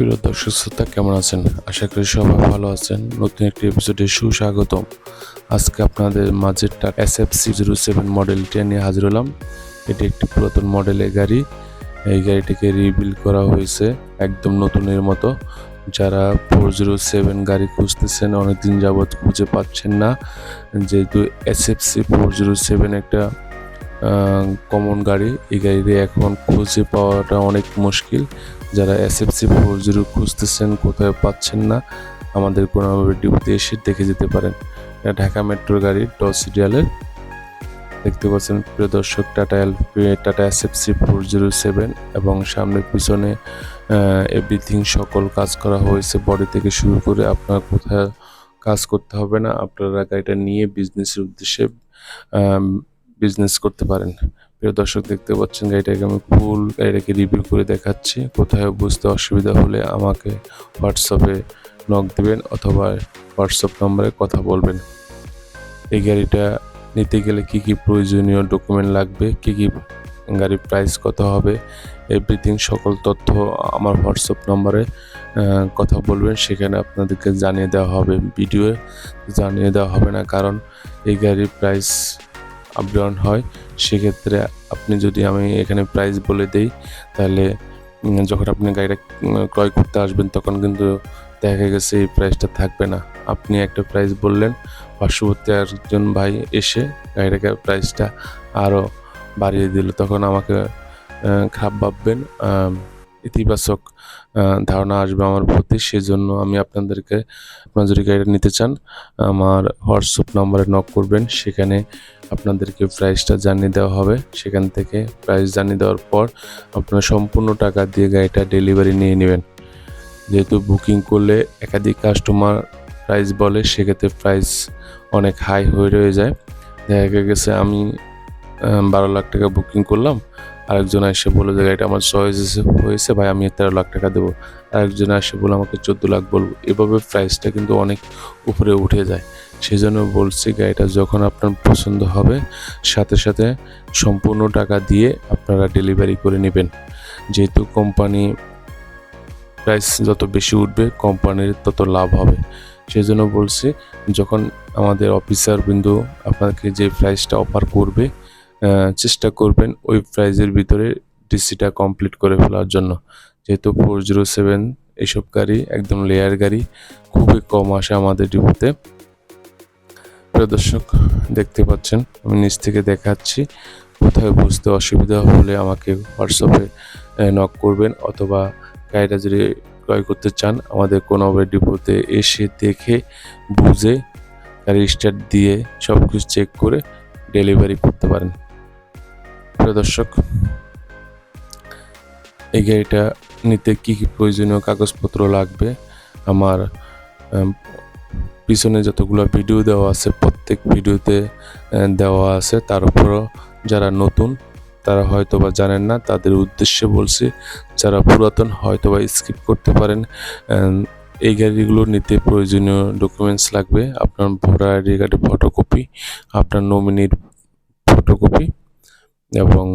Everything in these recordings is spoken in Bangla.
প্রিয় দর্শক শ্রোতা, কেমন আছেন? আশা করি সবাই ভালো আছেন। নতুন একটি এপিসোডে সুস্বাগতম। আজকে আপনাদের মাঝের S F C zero seven মডেলটি নিয়ে হাজির হলাম। এটি একটি পুরাতন মডেলের গাড়ি। এই গাড়িটিকে রিবিল্ড করা হয়েছে একদম নতুনের মতো। যারা ফোর জিরো সেভেন গাড়ি খুঁজতেছেন, অনেকদিন যাবৎ খুঁজে পাচ্ছেন না। যেহেতু S F C four zero seven একটা কমন গাড়ি। এই গাড়িটি এখন খুঁজে পাওয়াটা অনেক মুশকিল। যারা এসএফসি ফোর জিরো খুঁজতেছেন কোথাও পাচ্ছেন না, আমাদের কোনোভাবে ডিউতে এসে দেখে যেতে পারেন। এটা ঢাকা মেট্রোর গাড়ি টস সিরিয়ালের দেখতে পাচ্ছেন, প্রিয় দর্শক Tata L Tata SFC four zero seven এবং সামনে পিছনে এভরিথিং সকল কাজ করা হয়েছে। বডি থেকে শুরু করে আপনার কোথায় কাজ করতে হবে না, আপনারা গাড়িটা নিয়ে বিজনেসের উদ্দেশ্যে বিজনেস করতে পারেন। প্রিয় দর্শক, দেখতে পাচ্ছেন গাড়িটাকে আমি ফুল গাড়িটাকে রিভিউ করে দেখাচ্ছি। কোথায় বুঝতে অসুবিধা হলে আমাকে হোয়াটসঅ্যাপে নক দেবেন অথবা হোয়াটসঅ্যাপ নম্বরে কথা বলবেন। এই গাড়িটা নিতে গেলে কি কি প্রয়োজনীয় ডকুমেন্ট লাগবে? কি কি গাড়ির প্রাইস কত হবে? এভরিথিং সকল তথ্য আমার হোয়াটসঅ্যাপ নম্বরে কথা বলবেন। সেখানে আপনাদেরকে জানিয়ে দেওয়া হবে ভিডিওয়ে। জানিয়ে দেওয়া হবে না কারণ এই গাড়ির প্রাইস আপ ডাউন হয়, সেক্ষেত্রে আপনি যদি আমি এখানে প্রাইস বলে দেই, তাহলে যখন আপনি গাড়িটা ক্রয় করতে আসবেন, তখন কিন্তু দেখা গেছে এই প্রাইসটা থাকবে না। আপনি একটা প্রাইস বললেন, পার্শ্ববর্তী একজন ভাই এসে গাড়িটাকে প্রাইসটা আরও বাড়িয়ে দিল। তখন আমাকে খারাপ ভাববেন ইতিবাচক ধারণা আসবে আমার প্রতি, সেজন্য আমি আপনাদেরকে আপনারা যদি গাড়িটা নিতে চান। আমার হোয়াটসঅ্যাপ নাম্বারে নক করবেন, সেখানে আপনাদেরকে প্রাইসটা জানিয়ে দেওয়া হবে। সেখান থেকে প্রাইস জানিয়ে দেওয়ার পর আপনারা সম্পূর্ণ টাকা দিয়ে গাড়িটা ডেলিভারি নিয়ে নেবেন। যেহেতু বুকিং করলে একাধিক কাস্টমার প্রাইস বলে, সেক্ষেত্রে প্রাইস অনেক হাই হয়ে রয়ে যায়। দেখা গেছে আমি বারো লাখ টাকা বুকিং করলাম আরেকজন এসে বলে যে, গাড়িটা আমার চয়েস এসে হয়েছে ভাই, আমি তেরো লাখ টাকা দেবো। আরেকজন এসে বলে আমাকে চোদ্দ লাখ বলব। এভাবে প্রাইসটা কিন্তু অনেক উপরে উঠে যায়। সেই জন্য বলছি, গাড়িটা যখন আপনার পছন্দ হবে, সাথে সাথে সম্পূর্ণ টাকা দিয়ে আপনারা ডেলিভারি করে নেবেন। যেহেতু কোম্পানি প্রাইস যত বেশি উঠবে কোম্পানির তত লাভ হবে। সেই জন্য বলছি, যখন আমাদের অফিসার বিন্দু আপনাকে যে প্রাইসটা অফার করবে চেষ্টা করবেন ওই প্রাইজের ভিতরে ডিসিটা কমপ্লিট করে ফেলার জন্য। যেহেতু ফোর জিরো সেভেন এইসব গাড়ি একদম লেয়ার গাড়ি, খুবই কম আসে আমাদের ডিপোতে প্রিয় দর্শক, দেখতে পাচ্ছেন, আমি নিচ থেকে দেখাচ্ছি। কোথায় বুঝতে অসুবিধা হলে আমাকে হোয়াটসঅ্যাপে নক করবেন অথবা গাড়িটা যদি ক্রয় করতে চান, আমাদের কোনো ডিপোতে এসে দেখে, বুঝে গাড়ি স্টার্ট দিয়ে সব কিছু চেক করে ডেলিভারি করতে পারেন। প্রিয় দর্শক, এই গাড়িটা নিতে কী কী প্রয়োজনীয় কাগজপত্র লাগবে? আমার পিছনে যতগুলো ভিডিও দেওয়া আছে, প্রত্যেক ভিডিওতে দেওয়া আছে। তার উপরও যারা নতুন, তারা হয়তো বা জানেন না। তাদের উদ্দেশ্যে বলছি, যারা পুরাতন হয়তো বা স্কিপ করতে পারেন। এই গাড়িগুলো নিতে প্রয়োজনীয় ডকুমেন্টস লাগবে। আপনার ভোটার আইডি কার্ডের ফটোকপি আপনার নমিনির ফটোকপি এবং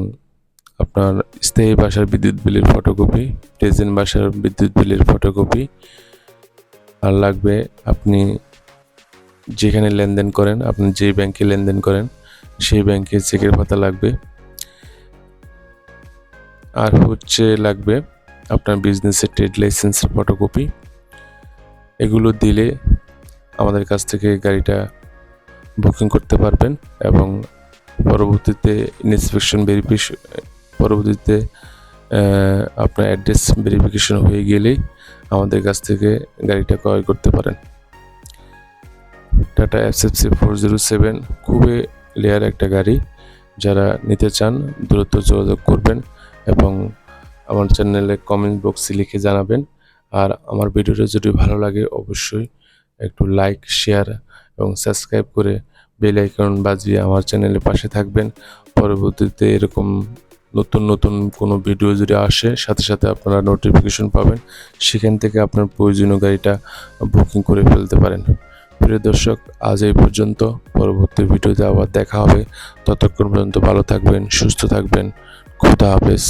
আপনার স্থায়ী বাসার বিদ্যুৎ বিলের ফটোকপি প্রেজেন্ট বাসার বিদ্যুৎ বিলের ফটোকপি আর লাগবে আপনি যেখানে লেনদেন করেন, আপনি যে ব্যাংকে লেনদেন করেন, সেই ব্যাংকের চেকের পাতা লাগবে। আর হচ্ছে লাগবে আপনার বিজনেসের ট্রেড লাইসেন্সের ফটোকপি এগুলো দিলে আমাদের কাছ থেকে গাড়িটা বুকিং করতে পারবেন এবং পরবর্তীতে ইন্সপেকশন ভেরিফিকেশন পরবর্তীতে আপনার অ্যাড্রেস ভেরিফিকেশন হয়ে গেলেই আমাদের কাছ থেকে গাড়িটা ক্রয় করতে পারেন। Tata F SFC four zero seven খুবই লেয়ার একটা গাড়ি। যারা নিতে চান, দ্রুত যোগাযোগ করবেন এবং আমার চ্যানেলে কমেন্ট বক্সে লিখে জানাবেন। আর আমার ভিডিওটা যদি ভালো লাগে, অবশ্যই একটু লাইক শেয়ার এবং সাবস্ক্রাইব করে বেল আইকন বাজিয়ে আমার চ্যানেলের পাশে থাকবেন। পরবর্তীতে এরকম নতুন নতুন কোনো ভিডিও যদি আসে, সাথে সাথে আপনারা নোটিফিকেশন পাবেন। সেখান থেকে আপনার প্রয়োজনীয় গাড়িটা বুকিং করে ফেলতে পারেন। প্রিয় দর্শক, আজ এই পর্যন্ত। পরবর্তী ভিডিওতে আবার দেখা হবে। ততক্ষণ পর্যন্ত ভালো থাকবেন, সুস্থ থাকবেন। খুদা হাফেজ।